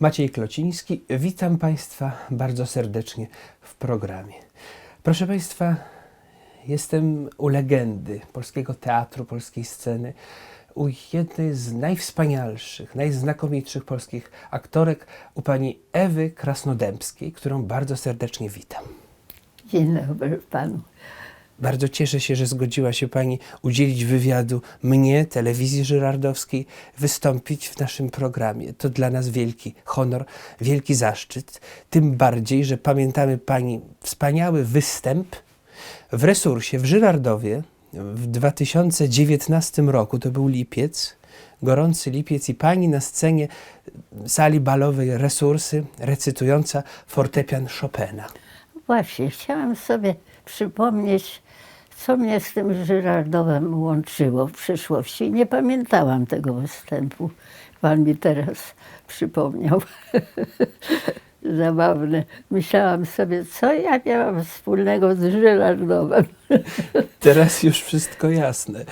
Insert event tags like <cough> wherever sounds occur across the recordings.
Maciej Klociński, witam Państwa bardzo serdecznie w programie. Proszę Państwa, jestem u legendy polskiego teatru, polskiej sceny, u jednej z najwspanialszych, najznakomitszych polskich aktorek, u pani Ewy Krasnodębskiej, którą bardzo serdecznie witam. Dzień dobry panu. Bardzo cieszę się, że zgodziła się Pani udzielić wywiadu mnie, telewizji żyrardowskiej, wystąpić w naszym programie. To dla nas wielki honor, wielki zaszczyt. Tym bardziej, że pamiętamy Pani wspaniały występ w resursie w Żyrardowie w 2019 roku. To był lipiec, gorący lipiec i Pani na scenie sali balowej resursy recytująca fortepian Chopina. Właśnie, chciałam sobie przypomnieć, co mnie z tym Żyrardowem łączyło w przyszłości. Nie pamiętałam tego występu. Pan mi teraz przypomniał. <laughs> Zabawne. Myślałam sobie, co ja miałam wspólnego z Żyrardowem. <laughs> Teraz już wszystko jasne.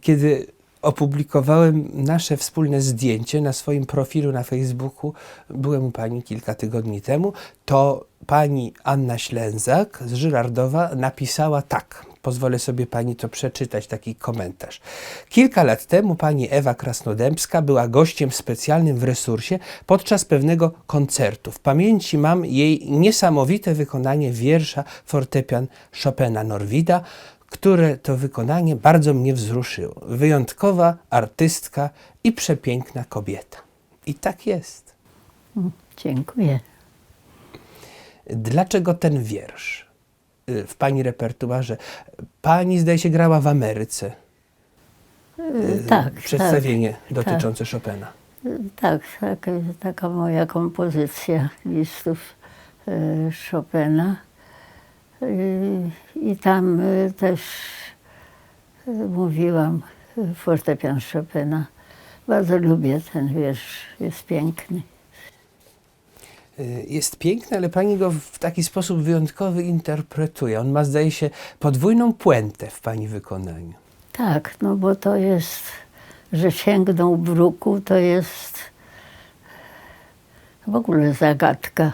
Kiedy opublikowałem nasze wspólne zdjęcie na swoim profilu na Facebooku, byłem u pani kilka tygodni temu, to pani Anna Ślęzak z Żyrardowa napisała tak. Pozwolę sobie pani to przeczytać, taki komentarz. Kilka lat temu pani Ewa Krasnodębska była gościem specjalnym w resursie podczas pewnego koncertu. W pamięci mam jej niesamowite wykonanie wiersza fortepian Chopina Norwida, które to wykonanie bardzo mnie wzruszyło. Wyjątkowa artystka i przepiękna kobieta. I tak jest. Dziękuję. Dlaczego ten wiersz w pani repertuarze? Pani zdaje się grała w Ameryce. y, tak, Przedstawienie dotyczące Chopina. Tak, tak, taka moja kompozycja listów e, Chopina. I tam też mówiłam fortepian Chopina. Bardzo lubię ten wiersz, jest piękny. Y, Jest piękny, ale pani go w taki sposób wyjątkowy interpretuje. On ma, zdaje się, podwójną puentę w pani wykonaniu. Tak, no bo to jest, że sięgnął bruku, to jest w ogóle zagadka,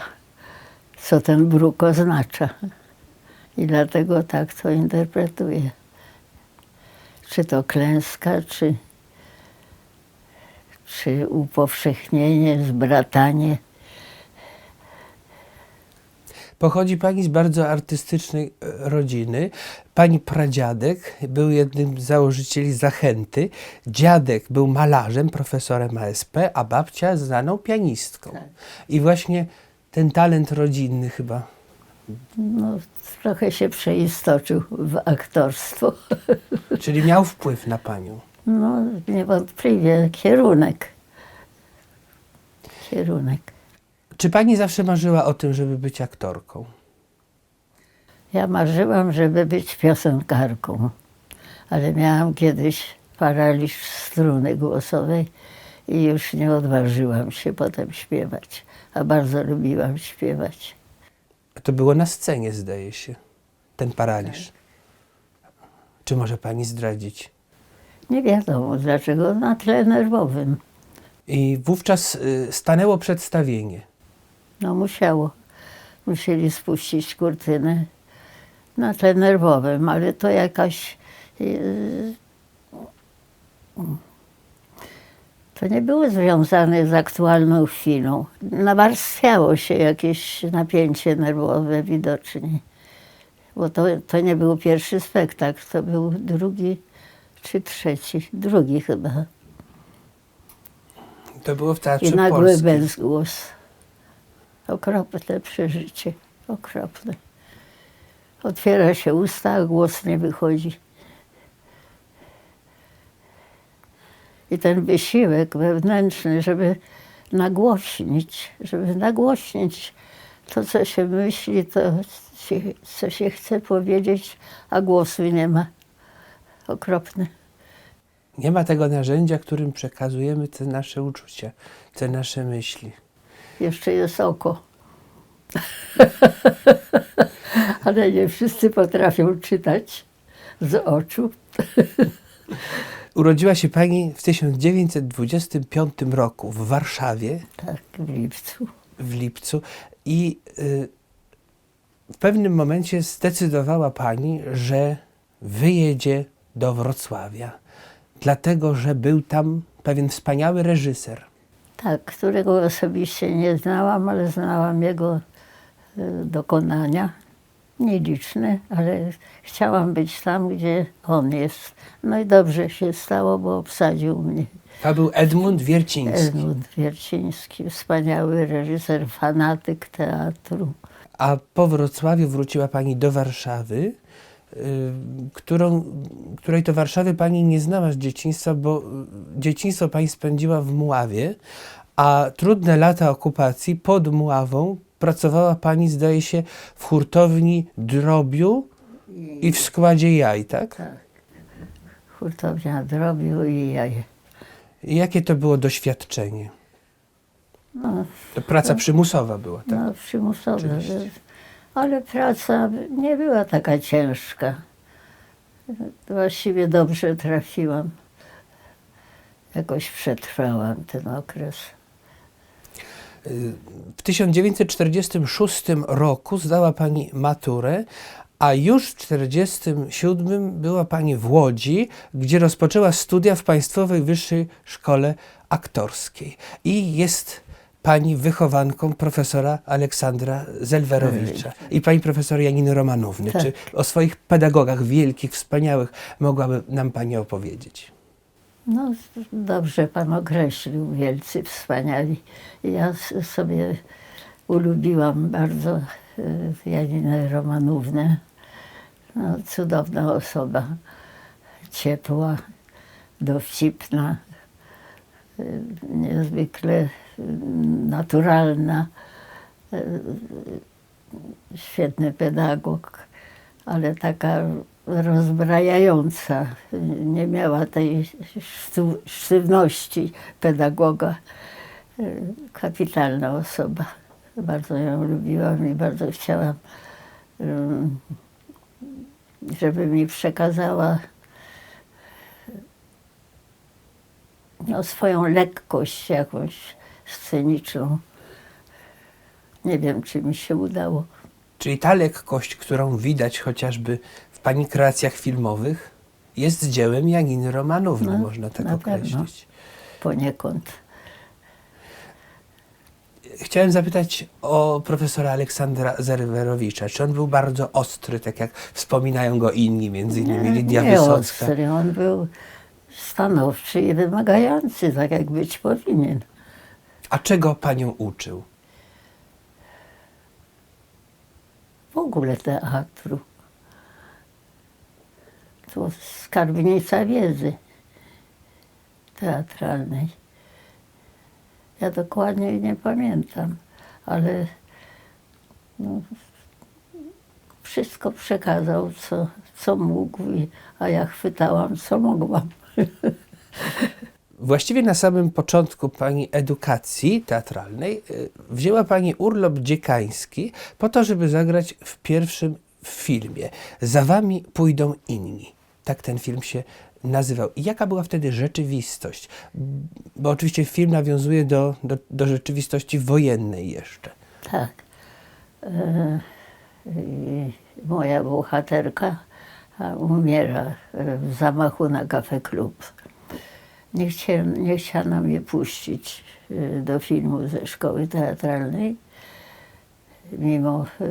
co ten bruk oznacza. I dlatego tak to interpretuję. Czy to klęska, czy, czy upowszechnienie, zbratanie. Pochodzi pani z bardzo artystycznej e, rodziny. Pani pradziadek był jednym z założycieli Zachęty. Dziadek był malarzem, profesorem ASP, a babcia znaną pianistką. Tak. I właśnie ten talent rodzinny chyba. No, trochę się przeistoczył w aktorstwo. <laughs> Czyli miał wpływ na panią. No, niewątpliwie kierunek. Kierunek. Czy pani zawsze marzyła o tym, żeby być aktorką? Ja marzyłam, żeby być piosenkarką, ale miałam kiedyś paraliż struny głosowej i już nie odważyłam się potem śpiewać, a bardzo lubiłam śpiewać. To było na scenie, zdaje się, ten paraliż. Czy może pani zdradzić? Nie wiadomo dlaczego, na tle nerwowym. I wówczas y, stanęło przedstawienie. No musiało. Musieli spuścić kurtynę na tle nerwowym, ale to jakaś... yy, To nie było związane z aktualną chwilą. Nawarstwiało się jakieś napięcie nerwowe widocznie. Bo to, to nie był pierwszy spektakl, to był drugi czy trzeci. Drugi chyba. To było w Teatrze I nagły Polskim. bezgłos. Okropne przeżycie, okropne. Otwiera się usta, a głos nie wychodzi. I ten wysiłek wewnętrzny, żeby nagłośnić, żeby nagłośnić to, co się myśli, to, co się chce powiedzieć, a głosu nie ma. Okropne. Nie ma tego narzędzia, którym przekazujemy te nasze uczucia, te nasze myśli. Jeszcze jest oko. <laughs> Ale nie wszyscy potrafią czytać z oczu. Urodziła się pani w 1925 roku w Warszawie, Tak, w lipcu. w lipcu i y, w pewnym momencie zdecydowała pani, że wyjedzie do Wrocławia, dlatego że był tam pewien wspaniały reżyser. Tak, którego osobiście nie znałam, ale znałam jego e, dokonania. Nieliczne, ale chciałam być tam, gdzie on jest. No i dobrze się stało, bo obsadził mnie. To był Edmund Wierciński. Edmund Wierciński, wspaniały reżyser, fanatyk teatru. A po Wrocławiu wróciła pani do Warszawy, którą, której to Warszawy pani nie znała z dzieciństwa, bo y, dzieciństwo pani spędziła w Muławie, a trudne lata okupacji pod Muławą pracowała pani, zdaje się, w hurtowni drobiu i w składzie jaj, tak? Tak. Hurtownia drobiu i jaje. I Jakie to było doświadczenie? No, To praca przymusowa była, tak? no przymusowe. Oczywiście. Ale praca nie była taka ciężka. Właściwie dobrze trafiłam. Jakoś przetrwałam ten okres. W 1946 roku zdała Pani maturę, a już w 1947 była Pani w Łodzi, gdzie rozpoczęła studia w Państwowej Wyższej Szkole Aktorskiej. I jest Pani wychowanką profesora Aleksandra Zelwerowicza i Pani profesor Janiny Romanówny. Tak. Czy o swoich pedagogach wielkich, wspaniałych mogłaby nam Pani opowiedzieć? No, dobrze pan określił, wielcy, wspaniali. Ja sobie ulubiłam bardzo y, Janinę Romanównę. No, cudowna osoba, ciepła, dowcipna, y, niezwykle naturalna, y, świetny pedagog, ale taka rozbrajająca. Nie miała tej sztywności pedagoga. Y, Kapitalna osoba. Bardzo ją lubiłam i bardzo chciałam, ym, żeby mi przekazała no, swoją lekkość jakąś sceniczną. Nie wiem, czy mi się udało. Czyli ta lekkość, którą widać chociażby w Pani kreacjach filmowych, jest dziełem Janiny Romanówny, No, można tak określić. Poniekąd. Chciałem zapytać o profesora Aleksandra Zerwerowicza. Czy on był bardzo ostry, tak jak wspominają go inni, między innymi Lidia nie Wysocka? ostry, on był stanowczy i wymagający, tak jak być powinien. A czego Panią uczył? W ogóle teatru. To skarbnica wiedzy teatralnej. Ja dokładnie nie pamiętam, ale no, wszystko przekazał, co, co mógł, a ja chwytałam, co mogłam. <laughs> Właściwie na samym początku Pani edukacji teatralnej y, wzięła Pani urlop dziekański po to, żeby zagrać w pierwszym filmie. Za Wami pójdą inni. Tak ten film się nazywał. I jaka była wtedy rzeczywistość? Bo oczywiście film nawiązuje do, do, do rzeczywistości wojennej jeszcze. Tak. E, moja bohaterka umiera w zamachu na kafe klub. Nie, chcie, nie chciano mnie puścić e, do filmu ze szkoły teatralnej, mimo e,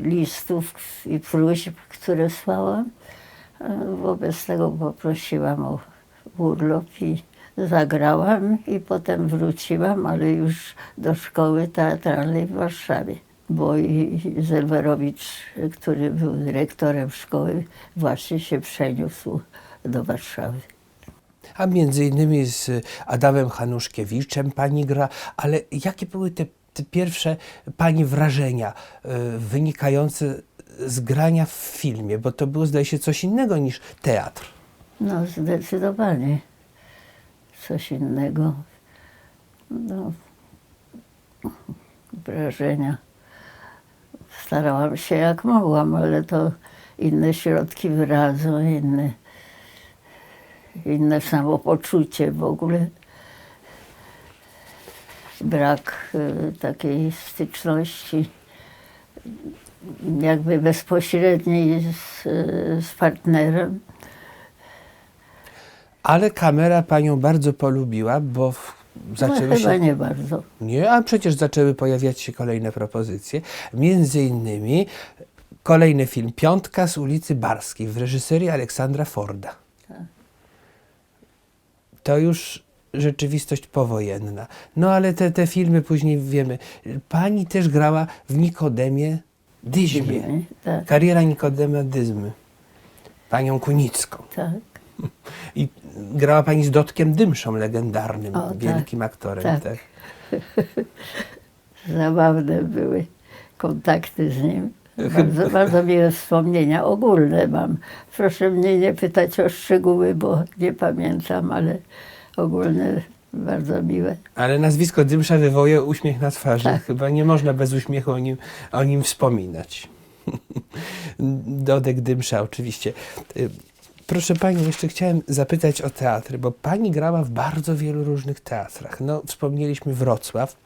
listów i próśb, które słałam. Wobec tego poprosiłam o urlop i zagrałam i potem wróciłam, ale już do szkoły teatralnej w Warszawie. Bo i Zelwerowicz, który był dyrektorem szkoły, właśnie się przeniósł do Warszawy. A między innymi z Adamem Hanuszkiewiczem Pani gra. Ale jakie były te, te pierwsze Pani wrażenia y, wynikające z grania w filmie? Bo to było, zdaje się, coś innego niż teatr. No zdecydowanie coś innego. No, wrażenia. Starałam się jak mogłam, ale to inne środki wyrazu, inny, inne samopoczucie w ogóle. Brak y, takiej styczności jakby bezpośredniej z, z partnerem. Ale kamera panią bardzo polubiła, bo No, zaczęły chyba się... nie bardzo. Nie, a przecież zaczęły pojawiać się kolejne propozycje. Między innymi kolejny film Piątka z ulicy Barskiej w reżyserii Aleksandra Forda. Tak. To już rzeczywistość powojenna. No ale te, te filmy później wiemy. Pani też grała w Nikodemie Dyzmie. Tak, Kariera Nikodema Dyzmy. Panią Kunicką. tak. I grała pani z Dotkiem Dymszą, legendarnym, O, tak. wielkim aktorem. Tak. tak. <laughs> Zabawne były kontakty z nim. Bardzo, bardzo miłe wspomnienia ogólne mam. Proszę mnie nie pytać o szczegóły, bo nie pamiętam, ale ogólne bardzo miłe. Ale nazwisko Dymsza wywołuje uśmiech na twarzy. Tak. Chyba nie można bez uśmiechu o nim, o nim wspominać. <laughs> Dodek Dymsza oczywiście. Proszę Pani, jeszcze chciałem zapytać o teatry, bo Pani grała w bardzo wielu różnych teatrach. No, wspomnieliśmy Wrocław,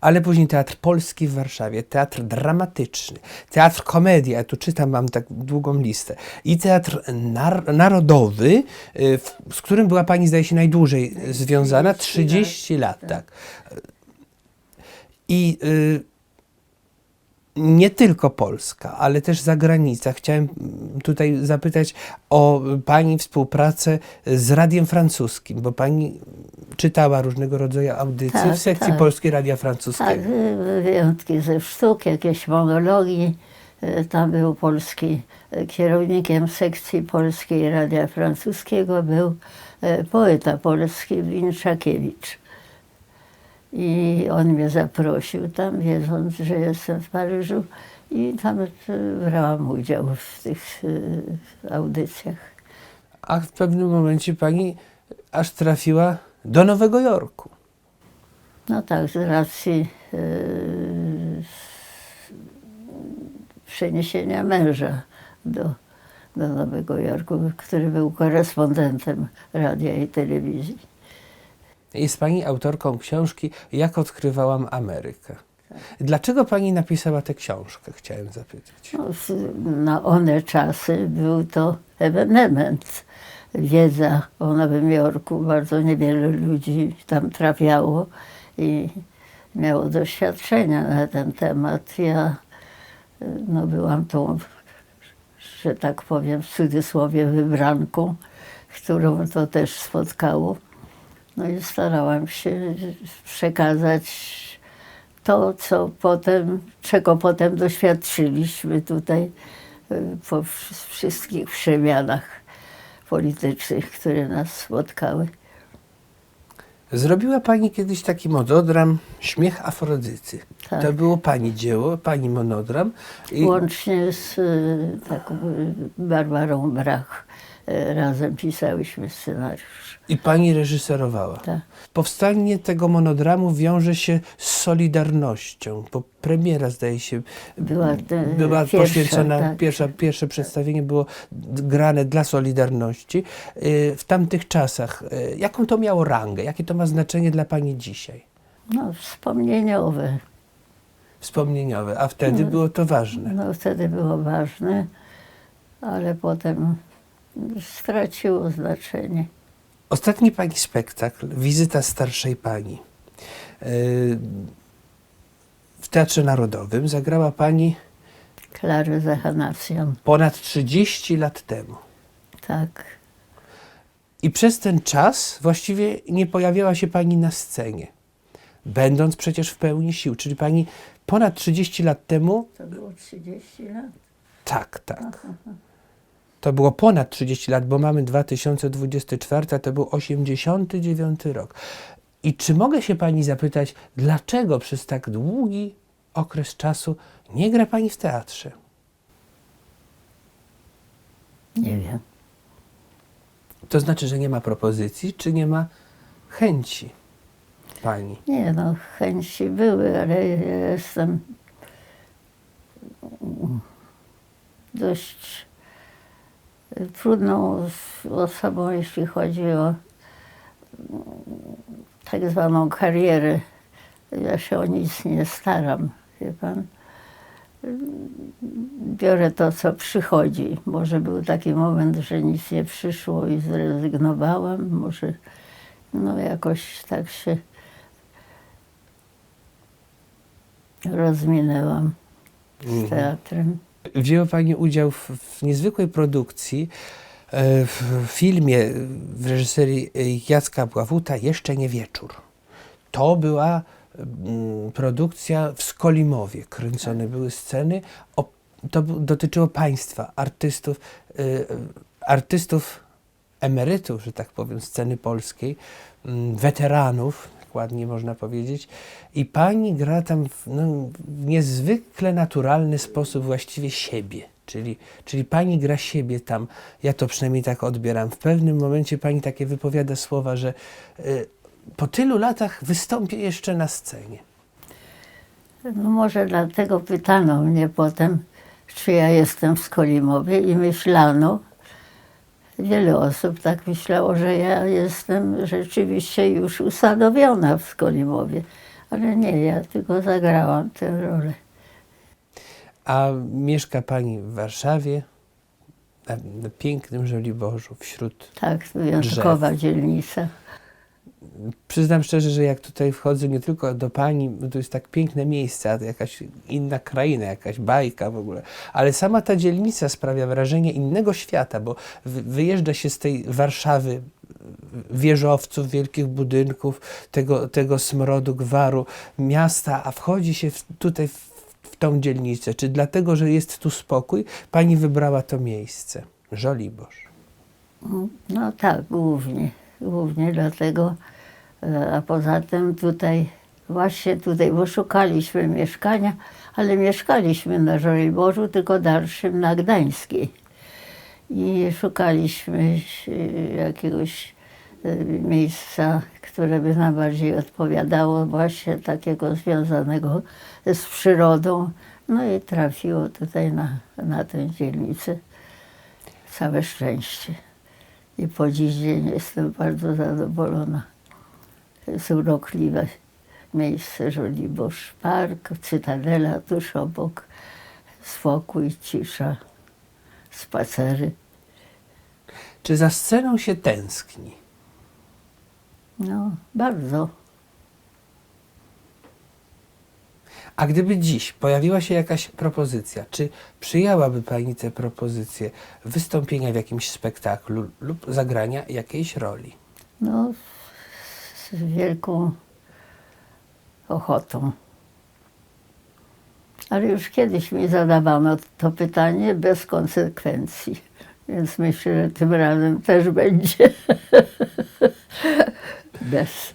ale później Teatr Polski w Warszawie, Teatr Dramatyczny, Teatr Komedia, ja tu czytam, mam tak długą listę, i Teatr nar Narodowy, y, w, z którym była Pani, zdaje się, najdłużej związana, 30 lat, tak. I y, nie tylko Polska, ale też zagranica. Chciałem mm, tutaj zapytać o Pani współpracę z Radiem Francuskim, bo Pani czytała różnego rodzaju audycje Tak, w sekcji tak. Polskiej Radia Tak, Francuskiego. y, wyjątki ze sztuk, jakieś monologii. Y, Tam był polski y, kierownikiem sekcji Polskiej Radia Francuskiego, był y, poeta polski Winszakiewicz. I on mnie zaprosił tam, wiedząc, że jestem w Paryżu i tam y, brałam udział w tych y, audycjach. A w pewnym momencie Pani aż trafiła do Nowego Jorku. No tak, z racji yy, przeniesienia męża do, do Nowego Jorku, który był korespondentem radia i telewizji. Jest Pani autorką książki Jak odkrywałam Amerykę. Dlaczego Pani napisała tę książkę, chciałem zapytać. No, na one czasy był to ewenement. Wiedza o Nowym Jorku, bardzo niewiele ludzi tam trafiało i miało doświadczenia na ten temat. Ja no, byłam tą, że tak powiem, w cudzysłowie wybranką, którą to też spotkało. No i starałam się przekazać to, co potem, czego potem doświadczyliśmy tutaj y, po wsz- wszystkich przemianach politycznych, które nas spotkały. Zrobiła Pani kiedyś taki monodram Śmiech Afrodyty. Tak. To było Pani dzieło, Pani monodram. I Łącznie z y, taką y, Barbarą Brach razem pisałyśmy scenariusz. I pani reżyserowała. Tak. Powstanie tego monodramu wiąże się z Solidarnością, bo premiera zdaje się Była, e, była pierwsza, poświęcona, tak. pierwsza, pierwsze przedstawienie było grane dla Solidarności. Y, W tamtych czasach, y, jaką to miało rangę, jakie to ma znaczenie dla pani dzisiaj? No, wspomnieniowe. Wspomnieniowe, a wtedy było to ważne. No, wtedy było ważne, ale potem straciło znaczenie. Ostatni pani spektakl, Wizyta starszej pani. Y, W Teatrze Narodowym zagrała pani Klary Zachanacjan, ponad 30 lat temu. tak. I przez ten czas właściwie nie pojawiała się pani na scenie, będąc przecież w pełni sił. Czyli pani ponad 30 lat temu, To było 30 lat. tak, tak. To było ponad 30 lat, bo mamy 2024, a to był 89 rok. I czy mogę się pani zapytać, dlaczego przez tak długi okres czasu nie gra pani w teatrze? Nie wiem. To znaczy, że nie ma propozycji, czy nie ma chęci pani? Nie no, chęci były, ale ja jestem dość trudną osobą, jeśli chodzi o mm, tak zwaną karierę. Ja się o nic nie staram, wie pan. Biorę to, co przychodzi. Może był taki moment, że nic nie przyszło i zrezygnowałam. Może no jakoś tak się rozminęłam Mhm. z teatrem. Wzięła Pani udział w, w niezwykłej produkcji, e, w filmie w reżyserii e, Jacka Bławuta Jeszcze nie wieczór. To była mm, produkcja w Skolimowie. Kręcone były sceny. To dotyczyło państwa, artystów, e, artystów emerytów, że tak powiem, sceny polskiej, mm, weteranów, ładnie można powiedzieć. I pani gra tam w, no, niezwykle naturalny sposób właściwie siebie. Czyli, czyli pani gra siebie tam, ja to przynajmniej tak odbieram. W pewnym momencie pani takie wypowiada słowa, że y, po tylu latach wystąpię jeszcze na scenie. No może dlatego pytano mnie potem, czy ja jestem w Skolimowie i myślano, wiele osób tak myślało, że ja jestem rzeczywiście już usadowiona w Skolimowie. Ale nie, ja tylko zagrałam tę rolę. A mieszka pani w Warszawie, na, na pięknym Żoliborzu, wśród Tak, wyjątkowa dzielnica. Przyznam szczerze, że jak tutaj wchodzę nie tylko do pani, to jest tak piękne miejsce, a jakaś inna kraina, jakaś bajka w ogóle, ale sama ta dzielnica sprawia wrażenie innego świata, bo wy- wyjeżdża się z tej Warszawy wieżowców, wielkich budynków, tego, tego smrodu, gwaru, miasta, a wchodzi się w, tutaj w, w tą dzielnicę. Czy dlatego, że jest tu spokój, pani wybrała to miejsce? Żoliborz. No tak, głównie. Głównie dlatego. E, A poza tym tutaj, właśnie tutaj, bo szukaliśmy mieszkania, ale mieszkaliśmy na Żoliborzu, tylko dalszym na Gdańskiej. I szukaliśmy jakiegoś e, miejsca, które by nam bardziej odpowiadało, właśnie takiego związanego z przyrodą. No i trafiło tutaj na, na tę dzielnicę. Całe szczęście. I po dziś dzień jestem bardzo zadowolona. To jest urokliwe miejsce, Żoliborz, park, cytadela tuż obok, spokój, cisza, spacery. Czy za sceną się tęskni? No, bardzo. A gdyby dziś pojawiła się jakaś propozycja, czy przyjęłaby Pani tę propozycję wystąpienia w jakimś spektaklu lub zagrania jakiejś roli? No, z wielką ochotą. Ale już kiedyś mi zadawano to pytanie bez konsekwencji, więc myślę, że tym razem też będzie <laughs> bez.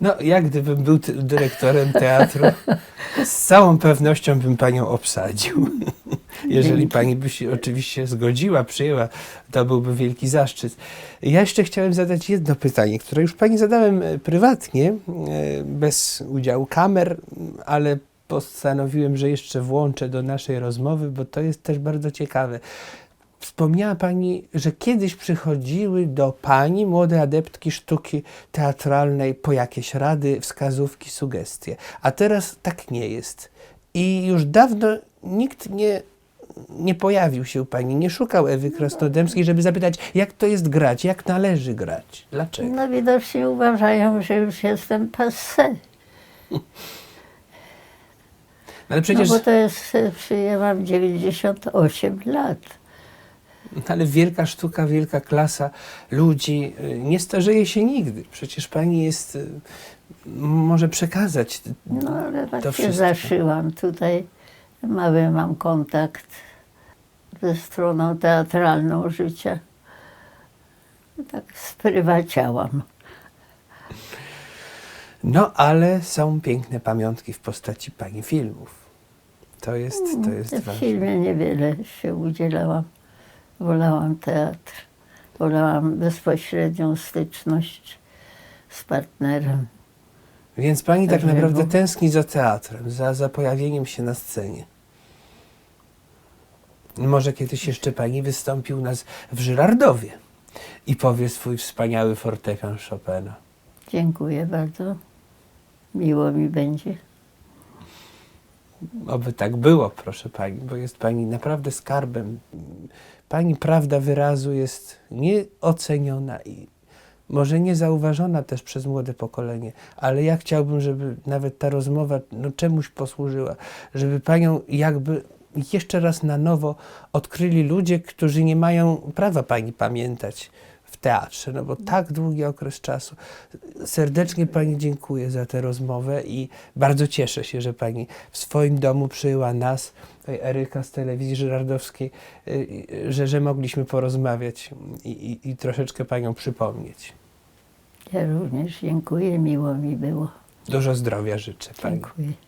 No, ja gdybym był dyrektorem teatru, z całą pewnością bym Panią obsadził. <laughs> Jeżeli Dzięki. Pani by się oczywiście zgodziła, przyjęła, to byłby wielki zaszczyt. Ja jeszcze chciałem zadać jedno pytanie, które już Pani zadałem e, prywatnie, e, bez udziału kamer, ale postanowiłem, że jeszcze włączę do naszej rozmowy, bo to jest też bardzo ciekawe. Wspomniała Pani, że kiedyś przychodziły do Pani młode adeptki sztuki teatralnej po jakieś rady, wskazówki, sugestie. A teraz tak nie jest. I już dawno nikt nie, nie pojawił się u Pani, nie szukał Ewy Krasnodębskiej, żeby zapytać, jak to jest grać, jak należy grać. Dlaczego? No widocznie uważają, że już jestem passé. <laughs> Ale przecież, No bo to jest, ja mam 98 lat. Ale wielka sztuka, wielka klasa ludzi y, nie starzeje się nigdy. Przecież Pani jest, y, może przekazać No ale tak się wszystko. zaszyłam tutaj. Mały mam kontakt ze stroną teatralną życia. Tak sprywaciałam. No, ale są piękne pamiątki w postaci pani filmów. To jest, to jest W ważne. filmie niewiele się udzielałam. Wolałam teatr. Wolałam bezpośrednią styczność z partnerem. Więc pani tak naprawdę tęskni za teatrem, za, za pojawieniem się na scenie. Może kiedyś jeszcze pani wystąpi u nas w Żyrardowie i powie swój wspaniały fortepian Chopina. Dziękuję bardzo. Miło mi będzie. Oby tak było, proszę pani, bo jest pani naprawdę skarbem. Pani prawda wyrazu jest nieoceniona i może niezauważona też przez młode pokolenie, ale ja chciałbym, żeby nawet ta rozmowa no, czemuś posłużyła, żeby panią jakby jeszcze raz na nowo odkryli ludzie, którzy nie mają prawa pani pamiętać w teatrze, no bo tak długi okres czasu. Serdecznie pani dziękuję za tę rozmowę i bardzo cieszę się, że pani w swoim domu przyjęła nas, Eryka z telewizji żyrardowskiej, y, że, że mogliśmy porozmawiać i, i, i troszeczkę panią przypomnieć. Ja również dziękuję, miło mi było. Dużo zdrowia życzę pani. Dziękuję.